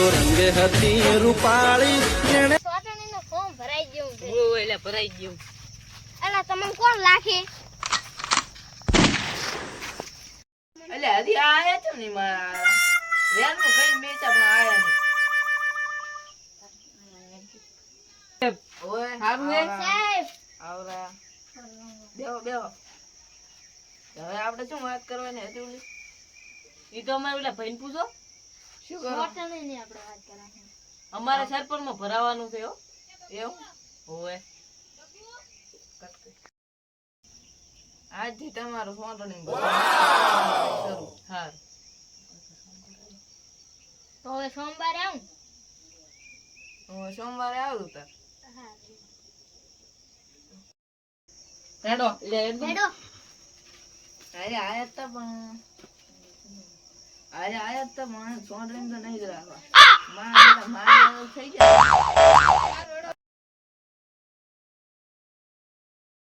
તો રંગે હતી રૂપાળી. જેણે ચોટણીનું ફોર્મ ભરાઈ ગયું છે. ઓ એટલે ભરાઈ ગયું. અલા તમને કોણ લાખે એટલે હજી આયા છો ને મારા વેન કઈ બેચા પણ આયા નહીં. ઓય સારું હે? સાહેબ. આવરા. બેહો બેહો. હવે આપણે શું વાત કરવાની હતી ઓલી ઈ તો અમારે ઓલા ભાઈને પૂછો. શું કરો? આપણે વાત કરવાની. અમારે સરપંચમાં ભરાવાનું છે હો. એવું? હોવે આજથી તમારું સોંટણી શરૂ. હાર. તો હવે સોમવારે આવું? હવે સોમવારે આવું તાર. હા. હેડો. લે હેડો. અરે આયા તા પણ. આયા આયા તો મને સોન તો નહીં જ રાખવા મારા મારા થઈ જાય.